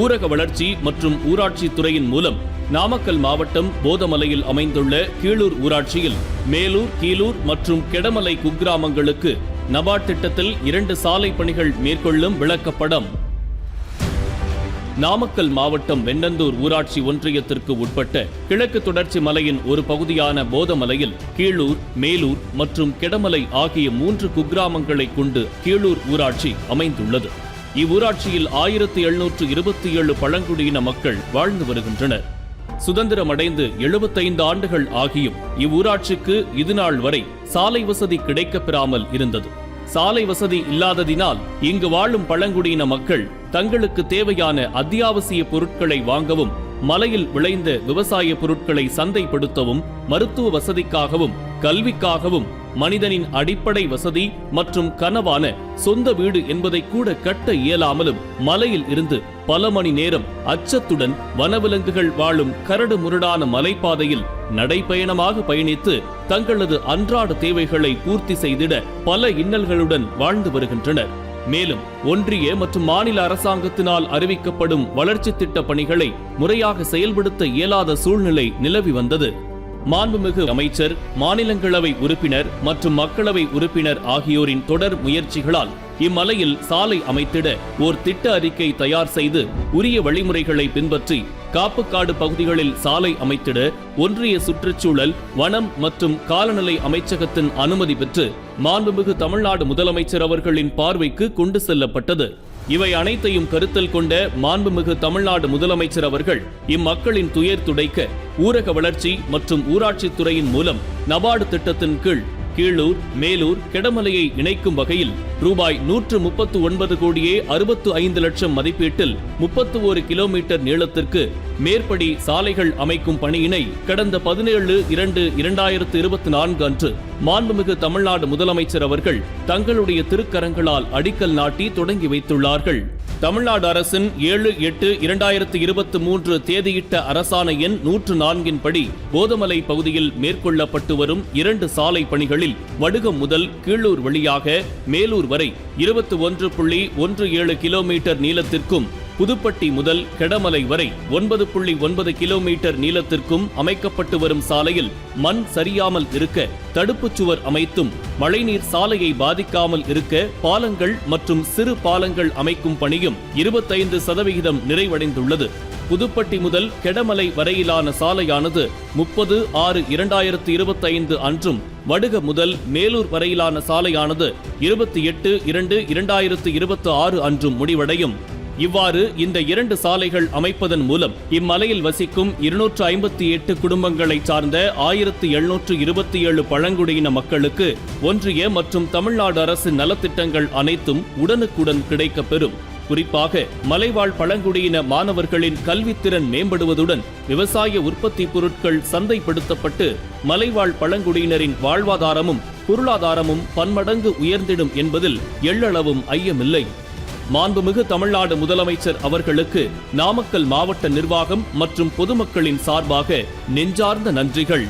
ஊரக வளர்ச்சி மற்றும் ஊராட்சி துறையின் மூலம் நாமக்கல் மாவட்டம் போதமலையில் அமைந்துள்ள கீழூர் ஊராட்சியில் மேலூர் கீழூர் மற்றும் கெடமலை குக்கிராமங்களுக்கு நபார்ட் திட்டத்தில் இரண்டு சாலை பணிகள் மேற்கொள்ளும் விளக்கப்படம். நாமக்கல் மாவட்டம் வெண்ணந்தூர் ஊராட்சி ஒன்றியத்திற்கு உட்பட்ட கிழக்கு தொடர்ச்சி மலையின் ஒரு பகுதியான போதமலையில் கீழூர் மேலூர் மற்றும் கெடமலை ஆகிய மூன்று குக்கிராமங்களை கொண்டு கீழூர் ஊராட்சி அமைந்துள்ளது. இவ்வூராட்சியில் ஆயிரத்தி எழுநூற்று இருபத்தி ஏழு பழங்குடியின மக்கள் வாழ்ந்து வருகின்றனர். சுதந்திரம் அடைந்து எழுபத்தைந்து ஆண்டுகள் ஆகியும் இவ்வூராட்சிக்கு இதுநாள் வரை சாலை வசதி கிடைக்கப்பெறாமல் இருந்தது. சாலை வசதி இல்லாததினால் இங்கு வாழும் பழங்குடியின மக்கள் தங்களுக்கு தேவையான அத்தியாவசிய பொருட்களை வாங்கவும் மலையில் விளைந்த விவசாய பொருட்களை சந்தைப்படுத்தவும் மருத்துவ வசதிக்காகவும் கல்விக்காகவும் மனிதனின் அடிப்படை வசதி மற்றும் கனவான சொந்த வீடு என்பதை கூட கட்ட இயலாமலும் மலையில் இருந்து பல மணி நேரம் அச்சத்துடன் வனவிலங்குகள் வாழும் கரடு முரடான மலைப்பாதையில் நடைப்பயணமாக பயணித்து தங்களது அன்றாட தேவைகளை பூர்த்தி செய்திட பல இன்னல்களுடன் வாழ்ந்து வருகின்றனர். மேலும் ஒன்றிய மற்றும் மாநில அரசாங்கத்தினால் அறிவிக்கப்படும் வளர்ச்சி திட்ட பணிகளை முறையாக செயல்படுத்த இயலாத சூழ்நிலை நிலவி வந்தது. மாண்புமிகு அமைச்சர் மாநிலங்களவை உறுப்பினர் மற்றும் மக்களவை உறுப்பினர் ஆகியோரின் தொடர் முயற்சிகளால் இம்மலையில் சாலை அமைத்திட ஓர் திட்ட அறிக்கை தயார் செய்து உரிய வழிமுறைகளை பின்பற்றி காப்புக்காடு பகுதிகளில் சாலை அமைத்திட ஒன்றிய சுற்றுச்சூழல் வனம் மற்றும் காலநிலை அமைச்சகத்தின் அனுமதி பெற்று மாண்புமிகு தமிழ்நாடு முதலமைச்சர் அவர்களின் பார்வைக்கு கொண்டு செல்லப்பட்டது. இவை அனைத்தையும் கருத்தில் கொண்ட மாண்புமிகு தமிழ்நாடு முதலமைச்சர் அவர்கள் இம்மக்களின் துயர் துடைக்க ஊரக வளர்ச்சி மற்றும் ஊராட்சித் துறையின் மூலம் நபார்டு திட்டத்தின் கீழ் கீழூர் மேலூர் கெடமலையை இணைக்கும் வகையில் ரூபாய் நூற்று முப்பத்து ஒன்பது கோடியே அறுபத்து ஐந்து லட்சம் மதிப்பீட்டில் முப்பத்து ஒரு கிலோமீட்டர் நீளத்திற்கு மேற்படி சாலைகள் அமைக்கும் பணியினை கடந்த பதினேழு இரண்டு இரண்டாயிரத்து இருபத்தி நான்கு அன்று மாண்புமிகு தமிழ்நாடு முதலமைச்சர் அவர்கள் தங்களுடைய திருக்கரங்களால் அடிக்கல் நாட்டி தொடங்கி வைத்துள்ளார்கள். தமிழ்நாடு அரசின் ஏழு எட்டு இரண்டாயிரத்து இருபத்தி மூன்று தேதியிட்ட அரசாணை எண் நூற்று நான்கின் படி போதமலை பகுதியில் மேற்கொள்ளப்பட்டு வரும் இரண்டு சாலை பணிகளில் வடுகம் முதல் கீழூர் வழியாக மேலூர் வரை இருபத்தி ஒன்று புள்ளி ஒன்று ஏழு கிலோமீட்டர் நீளத்திற்கும் புதுப்பட்டி முதல் கெடமலை வரை ஒன்பது புள்ளி ஒன்பது கிலோமீட்டர் நீளத்திற்கும் அமைக்கப்பட்டு வரும் சாலையில் மண் சரியாமல் இருக்க தடுப்புச் சுவர் அமைத்தும் மழைநீர் சாலையை பாதிக்காமல் இருக்க பாலங்கள் மற்றும் சிறு பாலங்கள் அமைக்கும் பணியும் இருபத்தைந்து சதவிகிதம் நிறைவடைந்துள்ளது. புதுப்பட்டி முதல் கெடமலை வரையிலான சாலையானது முப்பது ஆறு இரண்டாயிரத்து இருபத்தைந்து அன்றும் வடுக முதல் மேலூர் வரையிலான சாலையானது இருபத்தி எட்டு இரண்டு இரண்டாயிரத்து இருபத்தி ஆறு அன்றும் முடிவடையும். இவ்வாறு இந்த இரண்டு சாலைகள் அமைப்பதன் மூலம் இம்மலையில் வசிக்கும் இருநூற்று ஐம்பத்தி எட்டு குடும்பங்களை சார்ந்த ஆயிரத்து எழுநூற்று இருபத்தி ஏழு பழங்குடியின மக்களுக்கு ஒன்றிய மற்றும் தமிழ்நாடு அரசு நலத்திட்டங்கள் அனைத்தும் உடனுக்குடன் கிடைக்கப்பெறும். குறிப்பாக மலைவாழ் பழங்குடியின மாணவர்களின் கல்வித்திறன் மேம்படுவதுடன் விவசாய உற்பத்தி பொருட்கள் சந்தைப்படுத்தப்பட்டு மலைவாழ் பழங்குடியினரின் வாழ்வாதாரமும் பொருளாதாரமும் பன்மடங்கு உயர்ந்திடும் என்பதில் எள்ளளவும் ஐயமில்லை. மாண்புமிகு தமிழ்நாடு முதலமைச்சர் அவர்களுக்கு நாமக்கல் மாவட்ட நிர்வாகம் மற்றும் பொதுமக்களின் சார்பாக நெஞ்சார்ந்த நன்றிகள்.